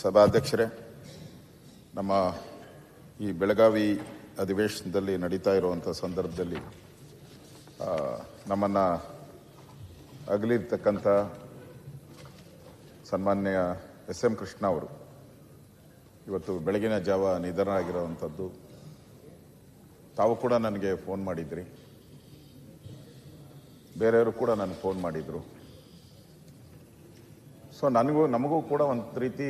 ಸಭಾಧ್ಯಕ್ಷರೇ, ನಮ್ಮ ಈ ಬೆಳಗಾವಿ ಅಧಿವೇಶನದಲ್ಲಿ ನಡೀತಾ ಇರುವಂಥ ಸಂದರ್ಭದಲ್ಲಿ ನಮ್ಮನ್ನು ಅಗಲಿರ್ತಕ್ಕಂಥ ಸನ್ಮಾನ್ಯ ಎಸ್ ಎಂ ಕೃಷ್ಣ ಅವರು, ಇವತ್ತು ಬೆಳಗಿನ ಜಾವ ನಿಧನ ಆಗಿರೋವಂಥದ್ದು ತಾವು ಕೂಡ ನನಗೆ ಫೋನ್ ಮಾಡಿದ್ರಿ. ಬೇರೆಯವರು ಕೂಡ ನನಗೆ ಫೋನ್ ಮಾಡಿದರು. ಸೊ ನನಗೂ, ನಮಗೂ ಕೂಡ ಒಂದು ರೀತಿ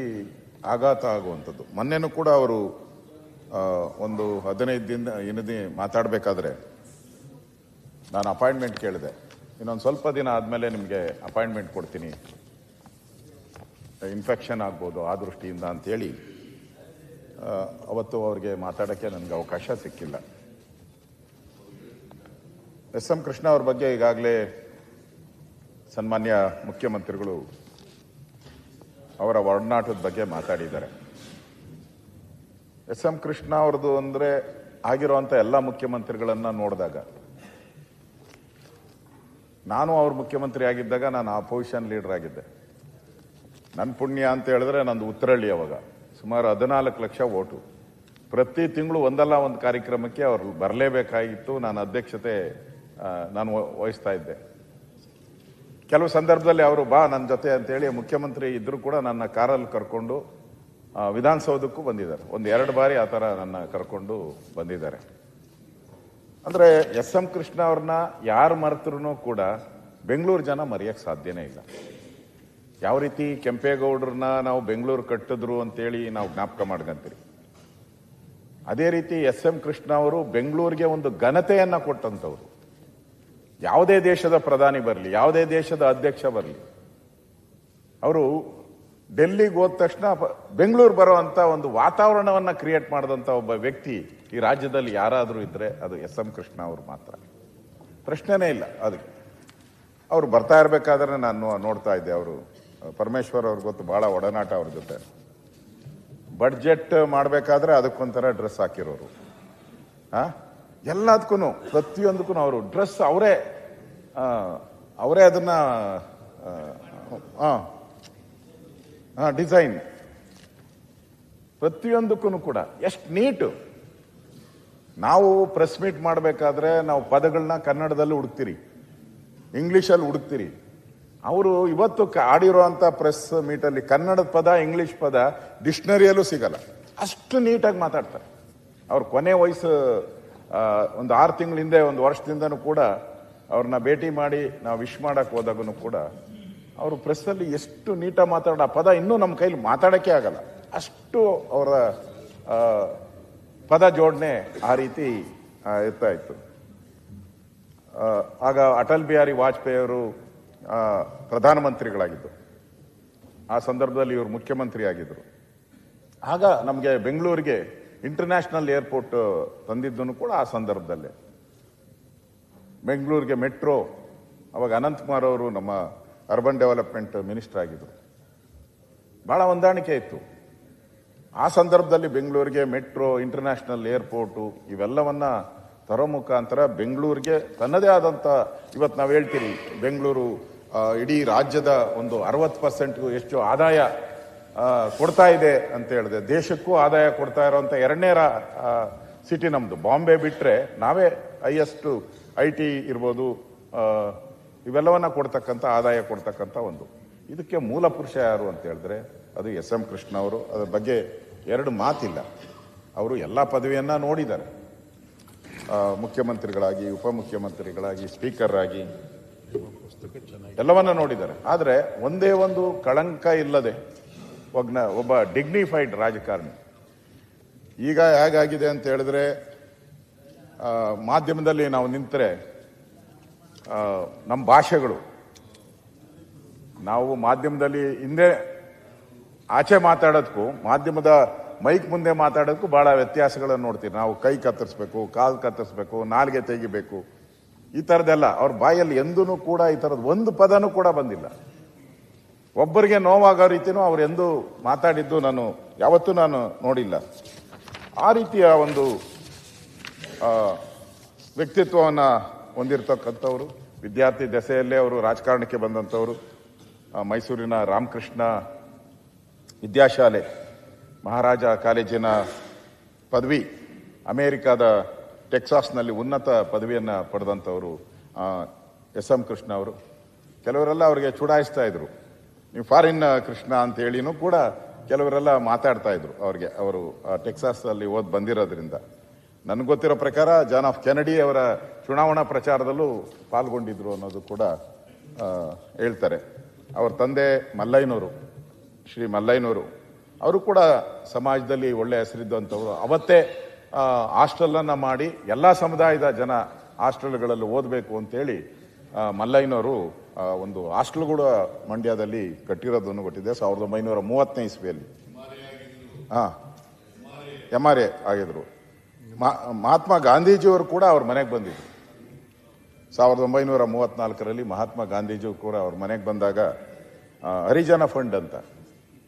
ಆಘಾತ ಆಗುವಂಥದ್ದು. ಮೊನ್ನೆನೂ ಕೂಡ ಅವರು ಒಂದು ಹದಿನೈದು ದಿನ ಇನ್ನದಿ ಮಾತಾಡಬೇಕಾದ್ರೆ ನಾನು ಅಪಾಯಿಂಟ್ಮೆಂಟ್ ಕೇಳಿದೆ. ಇನ್ನೊಂದು ಸ್ವಲ್ಪ ದಿನ ಆದಮೇಲೆ ನಿಮಗೆ ಅಪಾಯಿಂಟ್ಮೆಂಟ್ ಕೊಡ್ತೀನಿ. ಇನ್ಫೆಕ್ಷನ್ ಆಗ್ಬೋದು ಆ ದೃಷ್ಟಿಯಿಂದ ಅಂಥೇಳಿ ಅವತ್ತು ಅವ್ರಿಗೆ ಮಾತಾಡೋಕ್ಕೆ ನನಗೆ ಅವಕಾಶ ಸಿಕ್ಕಿಲ್ಲ. ಎಸ್ ಎಂ ಕೃಷ್ಣ ಅವ್ರ ಬಗ್ಗೆ ಈಗಾಗಲೇ ಸನ್ಮಾನ್ಯ ಮುಖ್ಯಮಂತ್ರಿಗಳು ಅವರ ಒಡನಾಟದ ಬಗ್ಗೆ ಮಾತಾಡಿದ್ದಾರೆ. ಎಸ್ ಎಂ ಕೃಷ್ಣ ಅವ್ರದ್ದು ಅಂದರೆ ಆಗಿರುವಂಥ ಎಲ್ಲ ಮುಖ್ಯಮಂತ್ರಿಗಳನ್ನು ನೋಡಿದಾಗ, ನಾನು ಅವ್ರ ಮುಖ್ಯಮಂತ್ರಿ ಆಗಿದ್ದಾಗ ನಾನು ಆಪೋಸಿಷನ್ ಲೀಡರ್ ಆಗಿದ್ದೆ. ನನ್ನ ಪುಣ್ಯ ಅಂತ ಹೇಳಿದ್ರೆ ನಂದು ಉತ್ತರಳ್ಳಿ ಅವಾಗ. ಸುಮಾರು ಹದಿನಾಲ್ಕು ಲಕ್ಷ ಓಟು. ಪ್ರತಿ ತಿಂಗಳು ಒಂದಲ್ಲ ಒಂದು ಕಾರ್ಯಕ್ರಮಕ್ಕೆ ಅವರು ಬರಲೇಬೇಕಾಗಿತ್ತು. ನಾನು ಅಧ್ಯಕ್ಷತೆ ನಾನು ವಹ- ವಹಿಸ್ತಾ ಇದ್ದೆ. ಕೆಲವು ಸಂದರ್ಭದಲ್ಲಿ ಅವರು, ಬಾ ನನ್ನ ಜೊತೆ ಅಂತೇಳಿ ಮುಖ್ಯಮಂತ್ರಿ ಇದ್ದರೂ ಕೂಡ ನನ್ನ ಕಾರಲ್ಲಿ ಕರ್ಕೊಂಡು ವಿಧಾನಸೌಧಕ್ಕೂ ಬಂದಿದ್ದಾರೆ. ಒಂದು ಎರಡು ಬಾರಿ ಆ ಥರ ನನ್ನ ಕರ್ಕೊಂಡು ಬಂದಿದ್ದಾರೆ. ಅಂದರೆ ಎಸ್ ಎಂ ಕೃಷ್ಣ ಅವ್ರನ್ನ ಯಾರು ಮರೆತರೂ ಕೂಡ ಬೆಂಗಳೂರು ಜನ ಮರೆಯೋಕ್ಕೆ ಸಾಧ್ಯನೇ ಇಲ್ಲ. ಯಾವ ರೀತಿ ಕೆಂಪೇಗೌಡರನ್ನ ನಾವು ಬೆಂಗಳೂರು ಕಟ್ಟಿದ್ರು ಅಂತೇಳಿ ನಾವು ಜ್ಞಾಪಕ ಮಾಡ್ಕಂತೀರಿ. ಅದೇ ರೀತಿ ಎಸ್ ಎಂ ಕೃಷ್ಣ ಅವರು ಬೆಂಗಳೂರಿಗೆ ಒಂದು ಘನತೆಯನ್ನು ಕೊಟ್ಟಂತವ್ರು. ಯಾವುದೇ ದೇಶದ ಪ್ರಧಾನಿ ಬರಲಿ, ಯಾವುದೇ ದೇಶದ ಅಧ್ಯಕ್ಷ ಬರಲಿ, ಅವರು ಡೆಲ್ಲಿಗೆ ಹೋದ ತಕ್ಷಣ ಬೆಂಗಳೂರು ಬರುವಂತ ಒಂದು ವಾತಾವರಣವನ್ನು ಕ್ರಿಯೇಟ್ ಮಾಡಿದಂಥ ಒಬ್ಬ ವ್ಯಕ್ತಿ ಈ ರಾಜ್ಯದಲ್ಲಿ ಯಾರಾದರೂ ಇದ್ದರೆ ಅದು ಎಸ್ ಎಂ ಕೃಷ್ಣ ಅವರು ಮಾತ್ರ. ಪ್ರಶ್ನೆನೇ ಇಲ್ಲ ಅದಕ್ಕೆ ಅವರು ಬರ್ತಾ ಇರಬೇಕಾದ್ರೆ ನಾನು ನೋಡ್ತಾ ಇದ್ದೆ ಅವರು. ಪರಮೇಶ್ವರ್ ಅವ್ರಿಗೆ ಗೊತ್ತು ಭಾಳ ಒಡನಾಟ ಅವ್ರ ಜೊತೆ. ಬಡ್ಜೆಟ್ ಮಾಡಬೇಕಾದ್ರೆ ಅದಕ್ಕೊಂಥರ ಡ್ರೆಸ್ ಹಾಕಿರೋರು. ಆ? ಎಲ್ಲದಕ್ಕೂ ಪ್ರತಿಯೊಂದಕ್ಕೂ ಅವರು ಡ್ರೆಸ್ ಅವರೇ. ಅವರೇ ಅದನ್ನ ಡಿಸೈನ್. ಪ್ರತಿಯೊಂದಕ್ಕೂ ಕೂಡ, ಎಷ್ಟು ನೀಟು. ನಾವು ಪ್ರೆಸ್ ಮೀಟ್ ಮಾಡಬೇಕಾದ್ರೆ ನಾವು ಪದಗಳನ್ನ ಕನ್ನಡದಲ್ಲಿ ಹುಡುಕ್ತೀರಿ, ಇಂಗ್ಲೀಷಲ್ಲಿ ಹುಡುಕ್ತೀರಿ. ಅವರು ಇವತ್ತು ಆಡಿರುವಂತ ಪ್ರೆಸ್ ಮೀಟಲ್ಲಿ ಕನ್ನಡದ ಪದ, ಇಂಗ್ಲಿಷ್ ಪದ, ಡಿಕ್ಷನರಿಯಲ್ಲೂ ಸಿಗಲ್ಲ. ಅಷ್ಟು ನೀಟಾಗಿ ಮಾತಾಡ್ತಾರೆ. ಅವ್ರ ಕೊನೆ ವಯಸ್ಸು ಒಂದು ಆರು ತಿಂಗಳ ಹಿಂದೆ, ಒಂದು ವರ್ಷದಿಂದನೂ ಕೂಡ ಅವ್ರನ್ನ ಭೇಟಿ ಮಾಡಿ ನಾವು ವಿಶ್ ಮಾಡಕ್ ಹೋದಾಗೂ ಕೂಡ ಅವರು ಪ್ರೆಸ್ಸಲ್ಲಿ ಎಷ್ಟು ನೀಟಾಗಿ ಮಾತಾಡೋ, ಪದ ಇನ್ನೂ ನಮ್ಮ ಕೈಲಿ ಮಾತಾಡೋಕ್ಕೆ ಆಗಲ್ಲ. ಅಷ್ಟು ಅವರ ಪದ ಜೋಡಣೆ ಆ ರೀತಿ ಇರ್ತಾ ಇತ್ತು. ಆಗ ಅಟಲ್ ಬಿಹಾರಿ ವಾಜಪೇಯಿ ಅವರು ಪ್ರಧಾನಮಂತ್ರಿಗಳಾಗಿದ್ದರು ಪ್ರಧಾನಮಂತ್ರಿಗಳಾಗಿದ್ದು. ಆ ಸಂದರ್ಭದಲ್ಲಿ ಇವರು ಮುಖ್ಯಮಂತ್ರಿ ಆಗಿದ್ದರು ಆಗ ನಮಗೆ ಬೆಂಗಳೂರಿಗೆ ಇಂಟರ್ನ್ಯಾಷನಲ್ ಏರ್ಪೋರ್ಟ್ ತಂದಿದ್ದನ್ನು ಕೂಡ ಆ ಸಂದರ್ಭದಲ್ಲೇ. ಬೆಂಗಳೂರಿಗೆ ಮೆಟ್ರೋ, ಅವಾಗ ಅನಂತಕುಮಾರ್ ಅವರು ನಮ್ಮ ಅರ್ಬನ್ ಡೆವಲಪ್ಮೆಂಟ್ ಮಿನಿಸ್ಟರ್ ಆಗಿದ್ರು. ಭಾಳ ಹೊಂದಾಣಿಕೆ ಇತ್ತು. ಆ ಸಂದರ್ಭದಲ್ಲಿ ಬೆಂಗಳೂರಿಗೆ ಮೆಟ್ರೋ, ಇಂಟರ್ನ್ಯಾಷನಲ್ ಏರ್ಪೋರ್ಟು ಇವೆಲ್ಲವನ್ನು ತರೋ ಮುಖಾಂತರ ಬೆಂಗಳೂರಿಗೆ ತನ್ನದೇ ಆದಂಥ ಇವತ್ತು ನಾವು ಹೇಳ್ತೀರಿ, ಬೆಂಗಳೂರು ಇಡೀ ರಾಜ್ಯದ ಒಂದು ಅರವತ್ತು ಪರ್ಸೆಂಟ್ಗೂ ಎಷ್ಟು ಆದಾಯ ಕೊಡ್ತಾ ಇದೆ ಅಂತ ಹೇಳಿದೆ. ದೇಶಕ್ಕೂ ಆದಾಯ ಕೊಡ್ತಾ ಇರುವಂತ ಎರಡನೇ ಸಿಟಿ ನಮ್ಮದು ಬಾಂಬೆ ಬಿಟ್ಟರೆ ನಾವೇ ಹೈಯೆಸ್ಟ್ ಐ ಟಿ ಇರ್ಬೋದು ಇವೆಲ್ಲವನ್ನ ಕೊಡ್ತಕ್ಕಂಥ, ಆದಾಯ ಕೊಡ್ತಕ್ಕಂಥ ಒಂದು. ಇದಕ್ಕೆ ಮೂಲ ಪುರುಷ ಯಾರು ಅಂತ ಹೇಳಿದ್ರೆ, ಅದು ಎಸ್ ಎಂ ಕೃಷ್ಣ ಅವರು. ಅದರ ಬಗ್ಗೆ ಎರಡು ಮಾತಿಲ್ಲ. ಅವರು ಎಲ್ಲ ಪದವಿಯನ್ನ ನೋಡಿದ್ದಾರೆ. ಮುಖ್ಯಮಂತ್ರಿಗಳಾಗಿ, ಉಪಮುಖ್ಯಮಂತ್ರಿಗಳಾಗಿ ಸ್ಪೀಕರ್ ಆಗಿ. ಎಲ್ಲವನ್ನ ನೋಡಿದ್ದಾರೆ. ಆದರೆ ಒಂದೇ ಒಂದು ಕಳಂಕ ಇಲ್ಲದೆ ಒಗ್ನ ಒಬ್ಬ ಡಿಗ್ನಿಫೈಡ್ ರಾಜಕಾರಣಿ. ಈಗ ಹೇಗಾಗಿದೆ ಅಂತ ಹೇಳಿದ್ರೆ ಮಾಧ್ಯಮದಲ್ಲಿ ನಾವು ನಿಂತರೆ ನಮ್ಮ ಭಾಷೆಗಳು, ನಾವು ಮಾಧ್ಯಮದಲ್ಲಿ ಹಿಂದೆ ಆಚೆ ಮಾತಾಡೋದಕ್ಕೂ, ಮಾಧ್ಯಮದ ಮೈಕ್ ಮುಂದೆ ಮಾತಾಡೋದಕ್ಕೂ ಬಹಳ ವ್ಯತ್ಯಾಸಗಳನ್ನು ನೋಡ್ತೀವಿ. ನಾವು ಕೈ ಕತ್ತರಿಸ್ಬೇಕು, ಕಾಲು ಕತ್ತರಿಸ್ಬೇಕು, ನಾಲ್ಗೆ ತೆಗಿಬೇಕು, ಈ ಥರದ್ದೆಲ್ಲ ಅವ್ರ ಬಾಯಲ್ಲಿ ಎಂದೂ ಕೂಡ ಈ ಥರದ್ದು ಒಂದು ಪದನೂ ಕೂಡ ಬಂದಿಲ್ಲ. ಒಬ್ಬರಿಗೆ ನೋವಾಗೋ ರೀತಿಯೂ ಅವ್ರು ಎಂದು ಮಾತಾಡಿದ್ದು ನಾನು ಯಾವತ್ತೂ ನಾನು ನೋಡಿಲ್ಲ. ಆ ರೀತಿಯ ಒಂದು ವ್ಯಕ್ತಿತ್ವವನ್ನು ಹೊಂದಿರತಕ್ಕಂಥವ್ರು, ವಿದ್ಯಾರ್ಥಿ ದೆಸೆಯಲ್ಲೇ ಅವರು ರಾಜಕಾರಣಕ್ಕೆ ಬಂದಂಥವರು ಮೈಸೂರಿನ ರಾಮಕೃಷ್ಣ ವಿದ್ಯಾಶಾಲೆ, ಮಹಾರಾಜ ಕಾಲೇಜಿನ ಪದವಿ, ಅಮೇರಿಕಾದ ಟೆಕ್ಸಾಸ್ನಲ್ಲಿ ಉನ್ನತ ಪದವಿಯನ್ನು ಪಡೆದಂಥವರು ಎಸ್ ಎಂ ಕೃಷ್ಣ ಅವರು. ಕೆಲವರೆಲ್ಲ ಅವರಿಗೆ ಚುಡಾಯಿಸ್ತಾ ಇದ್ರು. ನೀವು ಫಾರಿನ್ ಕೃಷ್ಣ ಅಂತ ಹೇಳಿನೂ ಕೂಡ ಕೆಲವರೆಲ್ಲ ಮಾತಾಡ್ತಾ ಇದ್ರು ಅವ್ರಿಗೆ. ಅವರು ಟೆಕ್ಸಾಸ್ ಟೆಕ್ಸಾಸಲ್ಲಿ ಓದ್ ಬಂದಿರೋದ್ರಿಂದ. ನನಗೆ ಗೊತ್ತಿರೋ ಪ್ರಕಾರ ಜಾನ್ ಆಫ್ ಕೆನಡಿ ಅವರ ಚುನಾವಣಾ ಪ್ರಚಾರದಲ್ಲೂ ಪಾಲ್ಗೊಂಡಿದ್ರು ಅನ್ನೋದು ಕೂಡ ಹೇಳ್ತಾರೆ. ಅವ್ರ ತಂದೆ ಮಲ್ಲಯ್ಯನವರು ಶ್ರೀ ಮಲ್ಲಯ್ಯನವರು ಅವರು ಕೂಡ ಸಮಾಜದಲ್ಲಿ ಒಳ್ಳೆ ಹೆಸರಿದ್ದಂಥವ್ರು ಅವತ್ತೇ ಹಾಸ್ಟೆಲನ್ನು ಮಾಡಿ ಎಲ್ಲ ಸಮುದಾಯದ ಜನ ಹಾಸ್ಟೆಲ್ಗಳಲ್ಲಿ ಓದಬೇಕು ಅಂತೇಳಿ ಮಲ್ಲಯ್ಯನವರು ಒಂದು ಹಾಸ್ಟೆಲ್ ಕೂಡ ಮಂಡ್ಯದಲ್ಲಿ ಕಟ್ಟಿರೋದನ್ನು ಕೊಟ್ಟಿದೆ ಸಾವಿರದ ಒಂಬೈನೂರ ಮೂವತ್ತನೇ ಇಸ್ವಿಯಲ್ಲಿ. ಹಾ. ಎಂ ಆರ್ ಎ ಆಗಿದ್ರು. ಮಹಾತ್ಮ ಗಾಂಧೀಜಿಯವರು ಕೂಡ ಅವ್ರ ಮನೆಗೆ ಬಂದಿದ್ರು. ಸಾವಿರದ ಒಂಬೈನೂರ ಮೂವತ್ನಾಲ್ಕರಲ್ಲಿ ಮಹಾತ್ಮ ಗಾಂಧೀಜಿ ಕೂಡ ಅವ್ರ ಮನೆಗೆ ಬಂದಾಗ ಹರಿಜನ ಫಂಡ್ ಅಂತ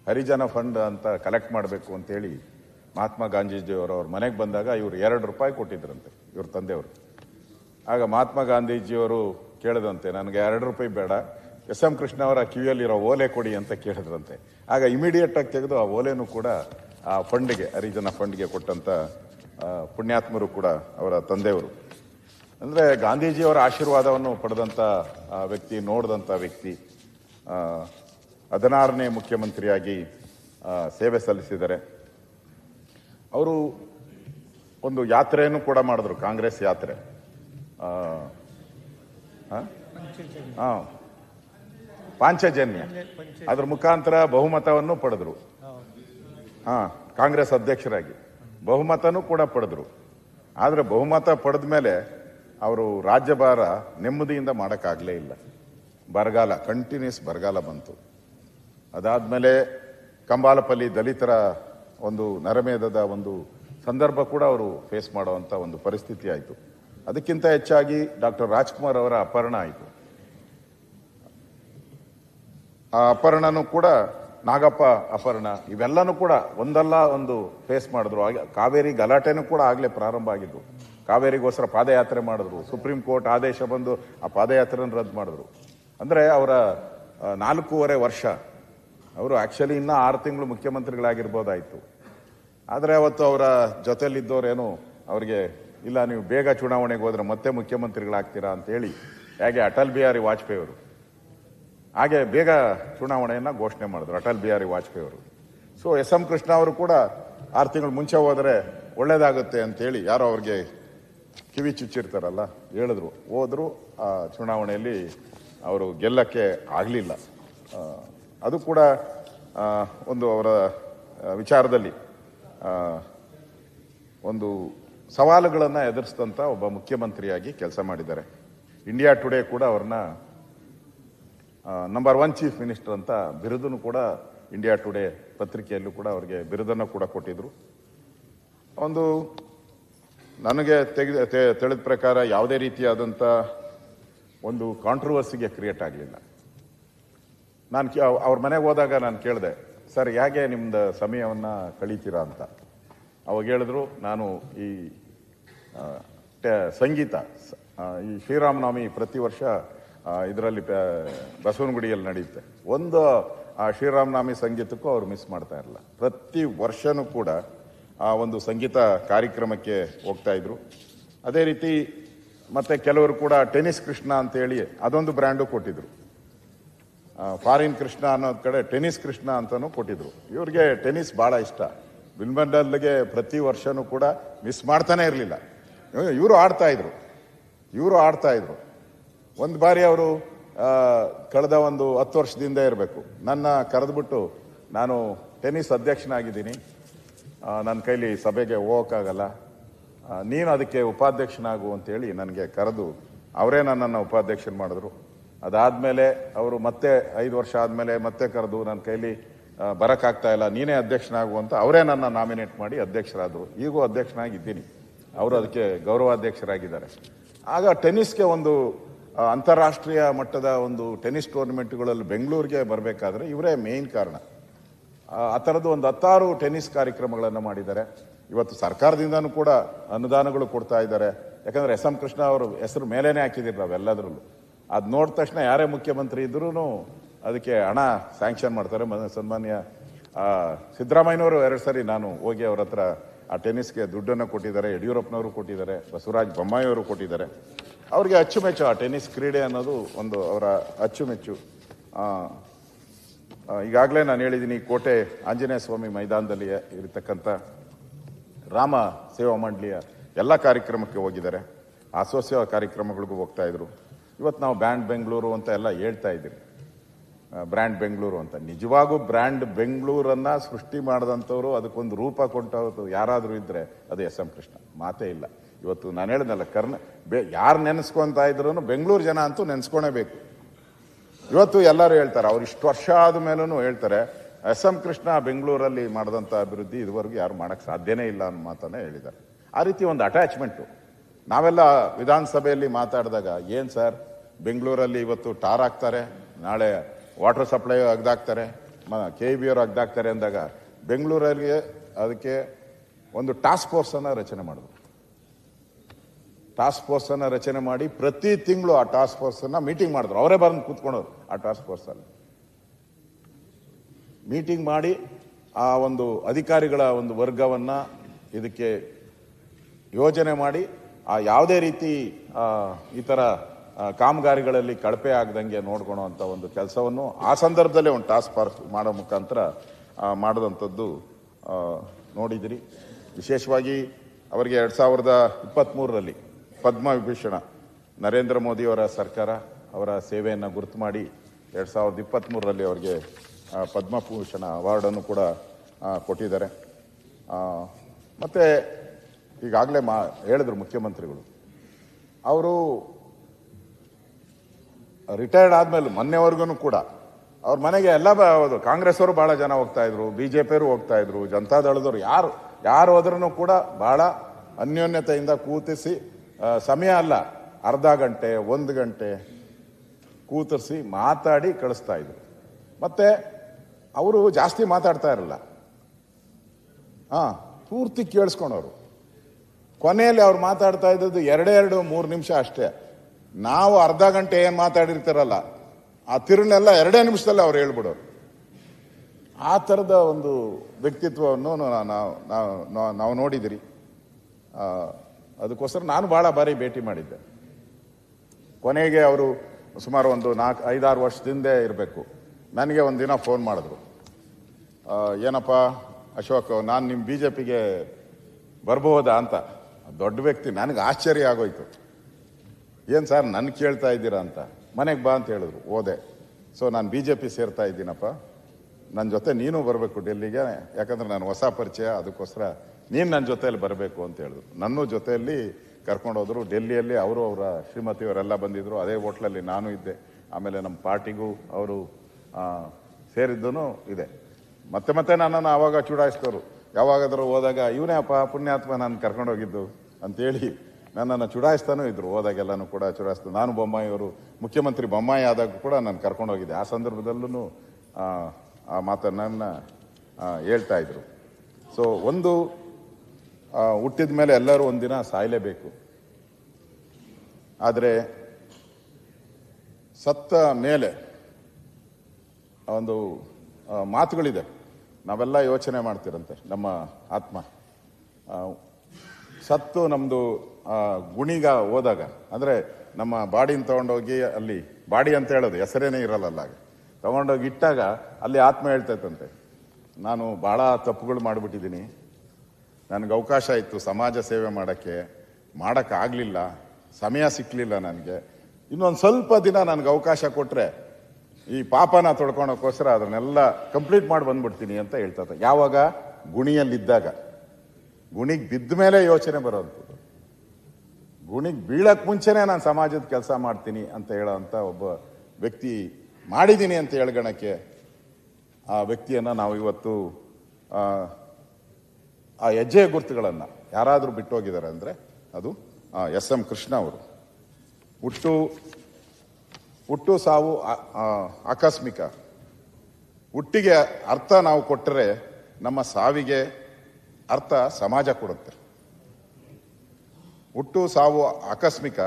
ಹರಿಜನ ಫಂಡ್ ಅಂತ ಕಲೆಕ್ಟ್ ಮಾಡಬೇಕು ಅಂತೇಳಿ ಮಹಾತ್ಮ ಗಾಂಧೀಜಿಯವರು ಅವ್ರ ಮನೆಗೆ ಬಂದಾಗ ಇವರು ಎರಡು ರೂಪಾಯಿ ಕೊಟ್ಟಿದ್ರಂತೆ ಇವ್ರ ತಂದೆಯವರು. ಆಗ ಮಹಾತ್ಮ ಗಾಂಧೀಜಿಯವರು ಕೇಳಿದಂತೆ ನನಗೆ ಎರಡು ರೂಪಾಯಿ ಬೇಡ ಎಸ್ ಎಂ ಕೃಷ್ಣ ಅವರ ಕಿವಿಯಲ್ಲಿರೋ ಓಲೆ ಕೊಡಿ ಅಂತ ಕೇಳಿದ್ರಂತೆ. ಆಗ ಇಮಿಡಿಯೇಟ್ ಆಗಿ ತೆಗೆದು ಆ ಓಲೆನೂ ಕೂಡ ಆ ಫಂಡ್ಗೆ ಹರಿಜನ ಫಂಡ್ಗೆ ಕೊಟ್ಟಂತ ಪುಣ್ಯಾತ್ಮರು ಕೂಡ ಅವರ ತಂದೆಯವರು. ಅಂದರೆ ಗಾಂಧೀಜಿಯವರ ಆಶೀರ್ವಾದವನ್ನು ಪಡೆದಂಥ ಆ, ವ್ಯಕ್ತಿ ನೋಡಿದಂಥ ವ್ಯಕ್ತಿ ಹದಿನಾರನೇ ಮುಖ್ಯಮಂತ್ರಿಯಾಗಿ ಸೇವೆ ಸಲ್ಲಿಸಿದ್ದಾರೆ. ಅವರು ಒಂದು ಯಾತ್ರೆಯನ್ನು ಕೂಡ ಮಾಡಿದ್ರು ಕಾಂಗ್ರೆಸ್ ಯಾತ್ರೆ. ಆ, ಪಾಂಚಜನ್ಯ. ಅದ್ರ ಮುಖಾಂತರ ಬಹುಮತವನ್ನು ಪಡೆದ್ರು. ಹಾಂ ಕಾಂಗ್ರೆಸ್ ಅಧ್ಯಕ್ಷರಾಗಿ. ಬಹುಮತನೂ ಕೂಡ ಪಡೆದ್ರು. ಆದರೆ ಬಹುಮತ ಪಡೆದ ಮೇಲೆ ಅವರು ರಾಜ್ಯಭಾರ ನೆಮ್ಮದಿಯಿಂದ ಮಾಡೋಕ್ಕಾಗಲೇ ಇಲ್ಲ. ಬರಗಾಲ ಕಂಟಿನ್ಯೂಸ್ ಬರಗಾಲ ಬಂತು. ಅದಾದಮೇಲೆ ಕಂಬಾಲಪಲ್ಲಿ ದಲಿತರ ಒಂದು ನರಮೇಧದ ಒಂದು ಸಂದರ್ಭ ಕೂಡ ಅವರು ಫೇಸ್ ಮಾಡುವಂಥ ಒಂದು ಪರಿಸ್ಥಿತಿ ಆಯಿತು. ಅದಕ್ಕಿಂತ ಹೆಚ್ಚಾಗಿ ಡಾಕ್ಟರ್ ರಾಜ್ಕುಮಾರ್ ಅವರ ಅಪಹರಣ ಆಯಿತು. ಆ ಅಪಹರಣನೂ ಕೂಡ ನಾಗಪ್ಪ ಅಪಹರಣ, ಇವೆಲ್ಲನೂ ಕೂಡ ಒಂದಲ್ಲ ಒಂದು ಫೇಸ್ ಮಾಡಿದ್ರು. ಕಾವೇರಿ ಗಲಾಟೆನೂ ಕೂಡ ಆಗಲೇ ಪ್ರಾರಂಭ ಆಗಿದ್ದು. ಕಾವೇರಿಗೋಸ್ಕರ ಪಾದಯಾತ್ರೆ ಮಾಡಿದ್ರು. ಸುಪ್ರೀಂ ಕೋರ್ಟ್ ಆದೇಶ ಬಂದು ಆ ಪಾದಯಾತ್ರೆಯನ್ನು ರದ್ದು ಮಾಡಿದ್ರು. ಅಂದರೆ ಅವರ ನಾಲ್ಕೂವರೆ ವರ್ಷ, ಅವರು ಆ್ಯಕ್ಚುಲಿ ಇನ್ನೂ ಆರು ತಿಂಗಳು ಮುಖ್ಯಮಂತ್ರಿಗಳಾಗಿರ್ಬೋದಾಯಿತು. ಆದರೆ ಅವತ್ತು ಅವರ ಜೊತೆಯಲ್ಲಿದ್ದವರೇನು ಅವ್ರಿಗೆ ಇಲ್ಲ, ನೀವು ಬೇಗ ಚುನಾವಣೆಗೆ ಹೋದ್ರೆ ಮತ್ತೆ ಮುಖ್ಯಮಂತ್ರಿಗಳಾಗ್ತೀರಾ ಅಂತೇಳಿ ಹೇಗೆ ಅಟಲ್ ಬಿಹಾರಿ ವಾಜಪೇಯಿ ಅವರು ಹಾಗೆ ಬೇಗ ಚುನಾವಣೆಯನ್ನು ಘೋಷಣೆ ಮಾಡಿದ್ರು, ಅಟಲ್ ಬಿಹಾರಿ ವಾಜಪೇಯಿ ಅವರು. ಸೊ ಎಸ್ ಎಂ ಕೃಷ್ಣ ಅವರು ಕೂಡ ಆರು ತಿಂಗಳು ಮುಂಚೆ ಹೋದರೆ ಒಳ್ಳೇದಾಗುತ್ತೆ ಅಂತೇಳಿ ಯಾರೋ ಅವ್ರಿಗೆ ಕಿವಿ ಚುಚ್ಚಿರ್ತಾರಲ್ಲ, ಹೇಳಿದ್ರು. ಹೋದ್ರು, ಆ ಚುನಾವಣೆಯಲ್ಲಿ ಅವರು ಗೆಲ್ಲಕ್ಕೆ ಆಗಲಿಲ್ಲ. ಅದು ಕೂಡ ಒಂದು ಅವರ ವಿಚಾರದಲ್ಲಿ ಒಂದು ಸವಾಲುಗಳನ್ನು ಎದುರಿಸಿದಂಥ ಒಬ್ಬ ಮುಖ್ಯಮಂತ್ರಿಯಾಗಿ ಕೆಲಸ ಮಾಡಿದ್ದಾರೆ. ಇಂಡಿಯಾ ಟುಡೇ ಕೂಡ ಅವ್ರನ್ನ ನಂಬರ್ ಒನ್ ಚೀಫ್ ಮಿನಿಸ್ಟರ್ ಅಂತ ಬಿರುದನ್ನು ಕೂಡ ಇಂಡಿಯಾ ಟುಡೇ ಪತ್ರಿಕೆಯಲ್ಲೂ ಕೂಡ ಅವರಿಗೆ ಬಿರುದನ್ನು ಕೂಡ ಕೊಟ್ಟಿದ್ರು. ಒಂದು ನನಗೆ ತೆಗೆದ ತಿಳಿದ ಪ್ರಕಾರ ಯಾವುದೇ ರೀತಿಯಾದಂಥ ಒಂದು ಕಾಂಟ್ರವರ್ಸಿಗೆ ಕ್ರಿಯೇಟ್ ಆಗಲಿಲ್ಲ. ನಾನು ಅವ್ರ ಮನೆಗೆ ಹೋದಾಗ ನಾನು ಕೇಳಿದೆ, ಸರ್, ಹೇಗೆ ನಿಮ್ದು ಸಮಯವನ್ನು ಕಳೀತೀರಾ? ಅಂತ. ಅವಾಗ ಹೇಳಿದ್ರು, ನಾನು ಈ ಸಂಗೀತ. ಈ ಶ್ರೀರಾಮನವಮಿ ಪ್ರತಿ ವರ್ಷ ಇದರಲ್ಲಿ ಬಸವನಗುಡಿಯಲ್ಲಿ ನಡೆಯುತ್ತೆ. ಒಂದು, ಆ, ಶ್ರೀರಾಮನವಮಿ ಸಂಗೀತಕ್ಕೂ ಅವ್ರು ಮಿಸ್ ಮಾಡ್ತಾ ಇರಲ್ಲ. ಪ್ರತಿ ವರ್ಷನೂ ಕೂಡ ಆ ಒಂದು ಸಂಗೀತ ಕಾರ್ಯಕ್ರಮಕ್ಕೆ ಹೋಗ್ತಾ ಇದ್ರು. ಅದೇ ರೀತಿ, ಮತ್ತೆ ಕೆಲವರು ಕೂಡ ಟೆನಿಸ್ ಕೃಷ್ಣ ಅಂತೇಳಿ ಅದೊಂದು ಬ್ರ್ಯಾಂಡು ಕೊಟ್ಟಿದ್ರು. ಫಾರಿನ್ ಕೃಷ್ಣ ಅನ್ನೋದ್ ಕಡೆ ಟೆನಿಸ್ ಕೃಷ್ಣ ಅಂತಲೂ ಕೊಟ್ಟಿದ್ರು. ಇವ್ರಿಗೆ ಟೆನಿಸ್ ಬಹಳ ಇಷ್ಟ. ವಿಲ್ಮಂಡಲ್ಗೆ ಪ್ರತಿ ವರ್ಷನೂ ಕೂಡ ಮಿಸ್ ಮಾಡ್ತಾನೆ ಇರಲಿಲ್ಲ. ಇವರು ಆಡ್ತಾ ಇದ್ರು. ಇವರು ಆಡ್ತಾ ಇದ್ರು. ಒಂದು ಬಾರಿ ಅವರು ಕಳೆದ ಒಂದು ಹತ್ತು ವರ್ಷದಿಂದ ಇರಬೇಕು. ನನ್ನ ಕರೆದ್ಬಿಟ್ಟು ನಾನು ಟೆನ್ನಿಸ್ ಅಧ್ಯಕ್ಷನಾಗಿದ್ದೀನಿ. ನನ್ನ ಕೈಲಿ ಸಭೆಗೆ ಹೋಗೋಕ್ಕಾಗಲ್ಲ. ನೀನು ಅದಕ್ಕೆ ಉಪಾಧ್ಯಕ್ಷನಾಗು ಅಂತೇಳಿ ನನಗೆ ಕರೆದು ಅವರೇ ನನ್ನನ್ನು ಉಪಾಧ್ಯಕ್ಷನ್ ಮಾಡಿದ್ರು. ಅದಾದಮೇಲೆ ಅವರು ಮತ್ತೆ ಐದು ವರ್ಷ ಆದಮೇಲೆ ಮತ್ತೆ ಕರೆದು ನನ್ನ ಕೈಲಿ ಬರೋಕ್ಕಾಗ್ತಾ ಇಲ್ಲ, ನೀನೇ ಅಧ್ಯಕ್ಷನಾಗು ಅಂತ ಅವರೇ ನನ್ನ ನಾಮಿನೇಟ್ ಮಾಡಿ ಅಧ್ಯಕ್ಷರಾದರು. ಈಗೂ ಅಧ್ಯಕ್ಷನಾಗಿದ್ದೀನಿ. ಅವರು ಅದಕ್ಕೆ ಗೌರವಾಧ್ಯಕ್ಷರಾಗಿದ್ದಾರೆ. ಆಗ ಟೆನ್ನಿಸ್ಗೆ ಒಂದು ಅಂತಾರಾಷ್ಟ್ರೀಯ ಮಟ್ಟದ ಒಂದು ಟೆನ್ನಿಸ್ ಟೂರ್ನಮೆಂಟ್ಗಳಲ್ಲಿ ಬೆಂಗಳೂರಿಗೆ ಬರಬೇಕಾದ್ರೆ ಇವರೇ ಮೇನ್ ಕಾರಣ. ಆ ಥರದ್ದು ಒಂದು ಹತ್ತಾರು ಟೆನ್ನಿಸ್ ಕಾರ್ಯಕ್ರಮಗಳನ್ನು ಮಾಡಿದ್ದಾರೆ. ಇವತ್ತು ಸರ್ಕಾರದಿಂದನೂ ಕೂಡ ಅನುದಾನಗಳು ಕೊಡ್ತಾ ಇದ್ದಾರೆ. ಯಾಕಂದ್ರೆ ಎಸ್ ಎಂ ಕೃಷ್ಣ ಅವರು ಹೆಸರು ಮೇಲೇನೆ ಹಾಕಿದ್ದೀರಿ ನಾವೆಲ್ಲದರಲ್ಲೂ ಅದು ನೋಡಿದ ತಕ್ಷಣ ಯಾರೇ ಮುಖ್ಯಮಂತ್ರಿ ಇದ್ರೂ ಅದಕ್ಕೆ ಹಣ ಸ್ಯಾಂಕ್ಷನ್ ಮಾಡ್ತಾರೆ. ಸನ್ಮಾನ್ಯ ಸಿದ್ದರಾಮಯ್ಯನವರು ಎರಡು ಸರಿ ನಾನು ಹೋಗಿ ಅವ್ರ ಹತ್ರ ಆ ಟೆನ್ನಿಸ್ಗೆ ದುಡ್ಡನ್ನು ಕೊಟ್ಟಿದ್ದಾರೆ ಯಡಿಯೂರಪ್ಪನವರು ಕೊಟ್ಟಿದ್ದಾರೆ ಬಸವರಾಜ್ ಬೊಮ್ಮಾಯಿಯವರು ಕೊಟ್ಟಿದ್ದಾರೆ. ಅವರಿಗೆ ಅಚ್ಚುಮೆಚ್ಚು ಆ ಟೆನ್ನಿಸ್ ಕ್ರೀಡೆ ಅನ್ನೋದು ಒಂದು ಅವರ ಅಚ್ಚುಮೆಚ್ಚು. ಆ, ಆ, ಈಗಾಗಲೇ ನಾನು ಹೇಳಿದ್ದೀನಿ ಕೋಟೆ ಆಂಜನೇಯ ಸ್ವಾಮಿ ಮೈದಾನದಲ್ಲಿ ಇರತಕ್ಕಂಥ ರಾಮ ಸೇವಾ ಮಂಡಳಿಯ ಎಲ್ಲ ಕಾರ್ಯಕ್ರಮಕ್ಕೆ ಹೋಗಿದ್ದಾರೆ. ಅಸೋಸಿಯ ಕಾರ್ಯಕ್ರಮಗಳಿಗೂ ಹೋಗ್ತಾ ಇದ್ರು. ಇವತ್ತು ನಾವು ಬ್ಯಾಂಡ್ ಬೆಂಗಳೂರು ಅಂತ ಎಲ್ಲ ಹೇಳ್ತಾ ಇದ್ದೀರಿ ಬ್ರ್ಯಾಂಡ್ ಬೆಂಗಳೂರು ಅಂತ. ನಿಜವಾಗೂ ಬ್ರ್ಯಾಂಡ್ ಬೆಂಗಳೂರನ್ನ ಸೃಷ್ಟಿ ಮಾಡಿದಂಥವ್ರು ಅದಕ್ಕೊಂದು ರೂಪ ಕೊಟ್ಟವ್ರು ಯಾರಾದರೂ ಇದ್ದರೆ ಅದು ಎಸ್ ಎಂ ಕೃಷ್ಣ. ಮಾತೇ ಇಲ್ಲ. ಇವತ್ತು ನಾನು ಹೇಳಿದ್ನಲ್ಲ ಕರ್ನ, ಬೆ, ಯಾರು ನೆನೆಸ್ಕೊಂತ ಇದ್ರು ಬೆಂಗಳೂರು ಜನ ಅಂತೂ ನೆನೆಸ್ಕೊಳೇಬೇಕು ಇವತ್ತು ಎಲ್ಲರೂ ಹೇಳ್ತಾರೆ, ಅವ್ರು ಇಷ್ಟು ವರ್ಷ ಆದ ಮೇಲೂ ಹೇಳ್ತಾರೆ, ಎಸ್ ಎಂ ಕೃಷ್ಣ ಬೆಂಗಳೂರಲ್ಲಿ ಮಾಡಿದಂಥ ಅಭಿವೃದ್ಧಿ ಇದುವರೆಗೂ ಯಾರು ಮಾಡೋಕ್ಕೆ ಸಾಧ್ಯನೇ ಇಲ್ಲ ಅನ್ನೋ ಮಾತನ್ನೇ ಹೇಳಿದ್ದಾರೆ. ಆ ರೀತಿ ಒಂದು ಅಟ್ಯಾಚ್ಮೆಂಟು ನಾವೆಲ್ಲ ವಿಧಾನಸಭೆಯಲ್ಲಿ ಮಾತಾಡಿದಾಗ, ಏನು ಸರ್, ಬೆಂಗಳೂರಲ್ಲಿ ಇವತ್ತು ಟಾರ್ ಹಾಕ್ತಾರೆ, ನಾಳೆ ವಾಟರ್ ಸಪ್ಲೈ ಅಗ್ದಾಕ್ತಾರೆ ಕೆ ಬಿ ಅವರು ಅಗ್ದಾಕ್ತಾರೆ ಅಂದಾಗ ಬೆಂಗಳೂರಲ್ಲಿ ಅದಕ್ಕೆ ಒಂದು ಟಾಸ್ಕ್ ಫೋರ್ಸನ್ನು ರಚನೆ ಮಾಡಿದ್ರು. ಟಾಸ್ಕ್ ಫೋರ್ಸ್ ಅನ್ನ ರಚನೆ ಮಾಡಿ ಪ್ರತಿ ತಿಂಗಳು ಆ ಟಾಸ್ಕ್ ಫೋರ್ಸನ್ನು ಮೀಟಿಂಗ್ ಮಾಡಿದ್ರು. ಅವರೇ ಬಂದು ಕೂತ್ಕೊಂಡವ್ರು ಆ ಟಾಸ್ಕ್ ಫೋರ್ಸಲ್ಲಿ. ಮೀಟಿಂಗ್ ಮಾಡಿ ಆ ಒಂದು ಅಧಿಕಾರಿಗಳ ಒಂದು ವರ್ಗವನ್ನ ಇದಕ್ಕೆ ಯೋಜನೆ ಮಾಡಿ ಆ ಯಾವುದೇ ರೀತಿ ಈ ಆ, ಕಾಮಗಾರಿಗಳಲ್ಲಿ ಕಳಪೆ ಆಗದಂಗೆ ನೋಡ್ಕೊಳೋ ಅಂತ ಒಂದು ಕೆಲಸವನ್ನು ಆ ಸಂದರ್ಭದಲ್ಲೇ ಒಂದು ಟಾಸ್ಕ್ ಫೋರ್ಸ್ ಮಾಡೋ ಮುಖಾಂತರ ಮಾಡಿದಂಥದ್ದು ನೋಡಿದಿರಿ. ವಿಶೇಷವಾಗಿ ಅವರಿಗೆ ಎರಡು ಸಾವಿರದ ಇಪ್ಪತ್ತ್ಮೂರರಲ್ಲಿ ಪದ್ಮ ವಿಭೂಷಣ, ನರೇಂದ್ರ ಮೋದಿಯವರ ಸರ್ಕಾರ, ಅವರ ಸೇವೆಯನ್ನು ಗುರುತು ಮಾಡಿ ಎರಡು ಸಾವಿರದ ಇಪ್ಪತ್ತ್ಮೂರರಲ್ಲಿ ಅವರಿಗೆ ಪದ್ಮಭೂಷಣ ಅವಾರ್ಡನ್ನು ಕೂಡ ಕೊಟ್ಟಿದ್ದಾರೆ. ಮತ್ತೆ ಈಗಾಗಲೇ ಮಾ, ಹೇಳಿದ್ರು ಮುಖ್ಯಮಂತ್ರಿಗಳು. ಅವರು ರಿಟೈರ್ಡ್ ಆದ್ಮೇಲೆ ಮೊನ್ನೆವರೆಗೂ ಕೂಡ ಅವ್ರ ಮನೆಗೆ ಎಲ್ಲ ಬ- ಕಾಂಗ್ರೆಸ್ ಅವರು ಬಹಳ ಜನ ಹೋಗ್ತಾ ಇದ್ರು, ಬಿಜೆಪಿಯವರು ಹೋಗ್ತಾ ಇದ್ರು ಜನತಾದಳದವ್ರು ಯಾರು ಯಾರು ಹೋದ್ರೂ ಕೂಡ ಬಹಳ ಅನ್ಯೋನ್ಯತೆಯಿಂದ ಕೂತಿಸಿ ಸಮಯ ಅಲ್ಲ, ಅರ್ಧ ಗಂಟೆ, ಒಂದು ಗಂಟೆ ಕೂತರಿಸಿ ಮಾತಾಡಿ ಕಳಿಸ್ತಾ ಇದ್ರು. ಮತ್ತೆ ಅವರು ಜಾಸ್ತಿ ಮಾತಾಡ್ತಾ ಇರಲ್ಲ. ಹಾ, ಪೂರ್ತಿ ಕೇಳಿಸ್ಕೊಂಡವ್ರು. ಕೊನೆಯಲ್ಲಿ ಅವ್ರು ಮಾತಾಡ್ತಾ ಇದ್ದದ್ದು ಎರಡೆರಡು ಎರಡು ಮೂರು ನಿಮಿಷ ಅಷ್ಟೇ. ನಾವು ಅರ್ಧ ಗಂಟೆ ಏನು ಮಾತಾಡಿರ್ತಾರಲ್ಲ, ಆ ತಿರುನೆಲ್ಲ ಎರಡೇ ನಿಮಿಷದಲ್ಲಿ ಅವ್ರು ಹೇಳ್ಬಿಡೋರು. ಆ ಥರದ ಒಂದು ವ್ಯಕ್ತಿತ್ವವನ್ನು ನಾವು, ನಾವು- ನೋಡಿದಿರಿ. ಅದಕ್ಕೋಸ್ಕರ ನಾನು ಭಾಳ ಬಾರಿ ಭೇಟಿ ಮಾಡಿದ್ದೆ. ಕೊನೆಗೆ ಅವರು ಸುಮಾರು ಒಂದು ನಾಲ್ಕು, ಐದಾರು ವರ್ಷದಿಂದ ಇರಬೇಕು. ನನಗೆ ಒಂದಿನ ಫೋನ್ ಮಾಡಿದ್ರು. ಏನಪ್ಪ ಅಶೋಕ್, ನಾನು ನಿಮ್ಮ ಬಿ ಜೆ ಪಿಗೆ ಬರ್ಬಹುದಾ ಅಂತ. ದೊಡ್ಡ ವ್ಯಕ್ತಿ, ನನಗೆ ಆಶ್ಚರ್ಯ ಆಗೋಯ್ತು. ಏನು ಸರ್ ನನ್ನ ಕೇಳ್ತಾ ಇದ್ದೀರಾ ಅಂತ? ಮನೆಗೆ ಬಾ ಅಂತ ಹೇಳಿದ್ರು, ಓದೆ. ಸೊ ನಾನು ಬಿ ಜೆ ಪಿ ಸೇರ್ತಾ ಇದ್ದೀನಪ್ಪ. ನನ್ನ ಜೊತೆ ನೀನು ಬರಬೇಕು ಡೆಲ್ಲಿಗೆ, ಯಾಕಂದ್ರೆ ನಾನು ಹೊಸ ಪರಿಚಯ, ಅದಕ್ಕೋಸ್ಕರ ನೀನು ನನ್ನ ಜೊತೆಯಲ್ಲಿ ಬರಬೇಕು ಅಂತ ಹೇಳಿದ್ರು. ನನ್ನ ಜೊತೆಯಲ್ಲಿ ಕರ್ಕೊಂಡು ಹೋದ್ರು. ಡೆಲ್ಲಿಯಲ್ಲಿ ಅವರು ಅವರ ಶ್ರೀಮತಿಯವರೆಲ್ಲ ಬಂದಿದ್ರು. ಅದೇ ಹೋಟ್ಲಲ್ಲಿ ನಾನು ಇದ್ದೆ. ಆಮೇಲೆ ನಮ್ಮ ಪಾರ್ಟಿಗೂ ಅವರು ಸೇರಿದ್ದೂ ಇದೆ. ಮತ್ತೆ ಮತ್ತೆ ನನ್ನನ್ನು ಆವಾಗ ಚುಡಾಯಿಸಿದವರು ಯಾವಾಗಾದರೂ ಹೋದಾಗ, ಇವನೇ ಅಪ್ಪ, ಪುಣ್ಯಾತ್ಮ, ನಾನು ಕರ್ಕೊಂಡೋಗಿದ್ದು ಅಂತೇಳಿ ನನ್ನನ್ನು ಚುಡಾಯಿಸ್ತಾನೂ ಇದ್ರು. ಹೋದಾಗೆಲ್ಲನೂ ಕೂಡ ಚುಡಾಯಿಸ್ತು. ನಾನು ಬೊಮ್ಮಾಯಿ ಅವರು ಮುಖ್ಯಮಂತ್ರಿ ಬೊಮ್ಮಾಯಿ ಆದಾಗ ಕೂಡ ನಾನು ಕರ್ಕೊಂಡು ಹೋಗಿದ್ದೆ. ಆ ಸಂದರ್ಭದಲ್ಲೂ ಆ, ಮಾತನ್ನ ಹೇಳ್ತಾ ಇದ್ರು. ಸೊ ಒಂದು ಹುಟ್ಟಿದ ಮೇಲೆ ಎಲ್ಲರೂ ಒಂದಿನ ಸಾಯಲೇಬೇಕು. ಆದರೆ ಸತ್ತ ಮೇಲೆ ಒಂದು ಮಾತುಗಳಿದೆ. ನಾವೆಲ್ಲ ಯೋಚನೆ ಮಾಡ್ತಿರಂತೆ ನಮ್ಮ ಆತ್ಮ. ಸತ್ತು ನಮ್ಮದು ಗುಣಿಗ ಹೋದಾಗ, ಅಂದರೆ ನಮ್ಮ ಬಾಡಿನ ತಗೊಂಡೋಗಿ ಅಲ್ಲಿ, ಬಾಡಿ ಅಂತ ಹೇಳೋದು, ಹೆಸರೇನೇ ಇರಲ್ಲ ಅಲ್ಲಾಗ. ತಗೊಂಡೋಗಿ ಇಟ್ಟಾಗ ಅಲ್ಲಿ ಆತ್ಮ ಹೇಳ್ತೈತಂತೆ ನಾನು ಭಾಳ ತಪ್ಪುಗಳು ಮಾಡಿಬಿಟ್ಟಿದ್ದೀನಿ. ನನಗೆ ಅವಕಾಶ ಇತ್ತು ಸಮಾಜ ಸೇವೆ ಮಾಡೋಕ್ಕೆ. ಮಾಡೋಕ್ಕಾಗಲಿಲ್ಲ. ಸಮಯ ಸಿಕ್ಕಲಿಲ್ಲ ನನಗೆ. ಇನ್ನೊಂದು ಸ್ವಲ್ಪ ದಿನ ನನಗೆ ಅವಕಾಶ ಕೊಟ್ಟರೆ ಈ ಪಾಪನ ತೊಡ್ಕೊಳೋಕ್ಕೋಸ್ಕರ ಅದನ್ನೆಲ್ಲ ಕಂಪ್ಲೀಟ್ ಮಾಡಿ ಬಂದ್ಬಿಡ್ತೀನಿ ಅಂತ ಹೇಳ್ತದೆ ಯಾವಾಗ? ಗುಣಿಯಲ್ಲಿದ್ದಾಗ. ಗುಣಿಗೆ ಬಿದ್ದ ಮೇಲೆ ಯೋಚನೆ ಬರೋವಂಥದ್ದು ಗುಣಿಗೆ ಬೀಳಕ್ ಮುಂಚೆನೆ ನಾನು ಸಮಾಜದ ಕೆಲಸ ಮಾಡ್ತೀನಿ ಅಂತ ಹೇಳೋವಂಥ ಒಬ್ಬ ವ್ಯಕ್ತಿ ಮಾಡಿದ್ದೀನಿ ಅಂತ ಹೇಳ್ಗಣಕ್ಕೆ ಆ ವ್ಯಕ್ತಿಯನ್ನು ನಾವು ಇವತ್ತು ಆ, ಹೆಜ್ಜೆಯ ಹೆಜ್ಜೆ ಗುರುತುಗಳನ್ನು ಯಾರಾದರೂ ಬಿಟ್ಟೋಗಿದ್ದಾರೆ ಅಂದರೆ ಅದು ಎಸ್ ಎಂ ಕೃಷ್ಣ ಅವರು. ಹುಟ್ಟು ಹುಟ್ಟು ಸಾವು ಆಕಸ್ಮಿಕ. ಹುಟ್ಟಿಗೆ ಅರ್ಥ ನಾವು ಕೊಟ್ಟರೆ ನಮ್ಮ ಸಾವಿಗೆ ಅರ್ಥ ಸಮಾಜ ಕೊಡುತ್ತೆ. ಹುಟ್ಟು, ಸಾವು ಆಕಸ್ಮಿಕ.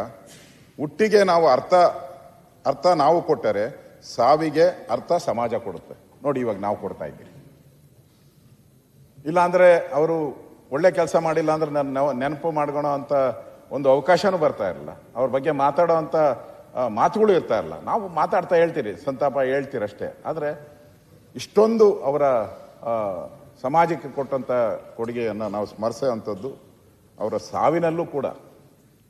ಹುಟ್ಟಿಗೆ ನಾವು ಅರ್ಥ ಅರ್ಥ ನಾವು ಕೊಟ್ಟರೆ ಸಾವಿಗೆ ಅರ್ಥ ಸಮಾಜ ಕೊಡುತ್ತೆ. ನೋಡಿ ಇವಾಗ ನಾವು ಕೊಡ್ತಾ ಇದ್ದೀವಿ. ಇಲ್ಲಾಂದ್ರೆ ಅವರು ಒಳ್ಳೆ ಕೆಲಸ ಮಾಡಿಲ್ಲ ಅಂದ್ರೆ ನನ್ನ ನೆನಪು ಮಾಡ್ಕೊಳೋ ಅಂತ ಒಂದು ಅವಕಾಶನೂ ಬರ್ತಾ ಇರಲ್ಲ. ಅವ್ರ ಬಗ್ಗೆ ಮಾತಾಡೋ ಅಂತ ಮಾತುಗಳು ಇರ್ತಾ ಇರಲ್ಲ. ನಾವು ಮಾತಾಡ್ತಾ ಹೇಳ್ತೀರಿ, ಸಂತಾಪ ಹೇಳ್ತೀರಷ್ಟೇ. ಆದರೆ ಇಷ್ಟೊಂದು ಅವರ ಸಮಾಜಕ್ಕೆ ಕೊಟ್ಟಂತ ಕೊಡುಗೆಯನ್ನು ನಾವು ಸ್ಮರಿಸೋ ಅಂಥದ್ದು ಅವರ ಸಾವಿನಲ್ಲೂ ಕೂಡ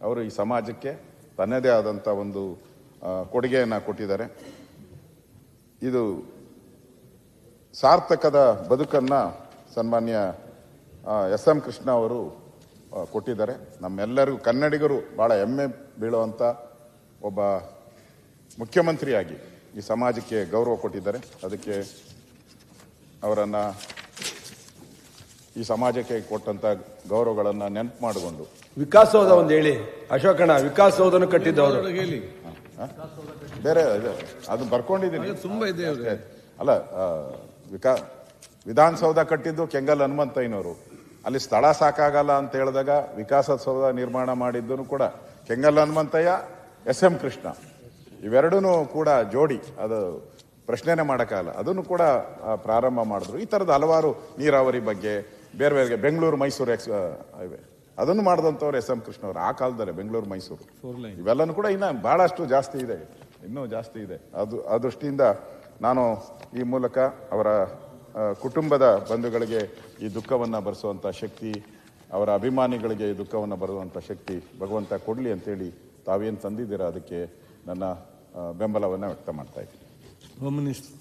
ಅವರು ಈ ಸಮಾಜಕ್ಕೆ ತನ್ನದೇ ಆದಂಥ ಒಂದು ಕೊಡುಗೆಯನ್ನು ಕೊಟ್ಟಿದ್ದಾರೆ. ಇದು ಸಾರ್ಥಕದ ಬದುಕನ್ನು ಸನ್ಮಾನ್ಯ ಎಸ್ ಎಂ ಕೃಷ್ಣ ಅವರು ಕೊಟ್ಟಿದ್ದಾರೆ. ನಮ್ಮೆಲ್ಲರಿಗೂ ಕನ್ನಡಿಗರು ಭಾಳ ಹೆಮ್ಮೆ ಬೀಳುವಂಥ ಒಬ್ಬ ಮುಖ್ಯಮಂತ್ರಿಯಾಗಿ ಈ ಸಮಾಜಕ್ಕೆ ಗೌರವ ಕೊಟ್ಟಿದ್ದಾರೆ. ಅದಕ್ಕೆ ಅವರನ್ನ ಈ ಸಮಾಜಕ್ಕೆ ಕೊಟ್ಟಂತ ಗೌರವಗಳನ್ನು ನೆನಪು ಮಾಡಿಕೊಂಡು. ವಿಕಾಸೌಧ ಒಂದು ಹೇಳಿ. ಅಶೋಕಣ್ಣ ವಿಕಾಸೌಧನು ಕಟ್ಟಿದ್ದವರು. ಹೇಳಿ. ಬೇರೆ ಅದು ಬರ್ಕೊಂಡಿದ್ದೀನಿ. ತುಂಬಾ ಇದೆ ಅಲ್ಲ ವಿಕಾ ವಿಧಾನಸೌಧ ಕಟ್ಟಿದ್ದು ಕೆಂಗಲ್ ಹನುಮಂತಯ್ಯನವರು. ಅಲ್ಲಿ ಸ್ಥಳ ಸಾಕಾಗಲ್ಲ ಅಂತ ಹೇಳಿದಾಗ ವಿಕಾಸಸೌಧ ನಿರ್ಮಾಣ ಮಾಡಿದ್ದನು ಕೂಡ ಕೆಂಗಲ್ ಹನುಮಂತಯ್ಯ ಎಸ್ ಎಂ ಕೃಷ್ಣ. ಇವೆರಡೂ ಕೂಡ ಜೋಡಿ ಅದು ಪ್ರಶ್ನೆನೇ ಮಾಡೋಕ್ಕಾಗಲ್ಲ. ಅದನ್ನು ಕೂಡ ಪ್ರಾರಂಭ ಮಾಡಿದ್ರು. ಈ ಥರದ ಹಲವಾರು ನೀರಾವರಿ ಬಗ್ಗೆ ಬೇರೆ ಬೇರೆ ಬೆಂಗಳೂರು ಮೈಸೂರು ಎಕ್ಸ್ ಇವೆ ಅದನ್ನು ಮಾಡಿದಂಥವ್ರು ಎಸ್ ಎಂ ಕೃಷ್ಣ ಅವರು ಆ ಕಾಲದಲ್ಲಿ ಬೆಂಗಳೂರು ಮೈಸೂರು. ಇವೆಲ್ಲನೂ ಕೂಡ ಇನ್ನ ಭಾಳಷ್ಟು ಜಾಸ್ತಿ ಇದೆ ಇನ್ನೂ ಜಾಸ್ತಿ ಇದೆ. ಅದು ಆ ದೃಷ್ಟಿಯಿಂದ ನಾನು ಈ ಮೂಲಕ ಅವರ ಕುಟುಂಬದ ಬಂಧುಗಳಿಗೆ ಈ ದುಃಖವನ್ನು ಬರೆಸುವಂಥ ಶಕ್ತಿ ಅವರ ಅಭಿಮಾನಿಗಳಿಗೆ ಈ ದುಃಖವನ್ನು ಬರುವಂಥ ಶಕ್ತಿ ಭಗವಂತ ಕೊಡಲಿ ಅಂತೇಳಿ ತಾವೇನು ತಂದಿದ್ದೀರ ಅದಕ್ಕೆ ನನ್ನ ಬೆಂಬಲವನ್ನು ವ್ಯಕ್ತ ಮಾಡ್ತಾ ಇದ್ದೀನಿ. Home minister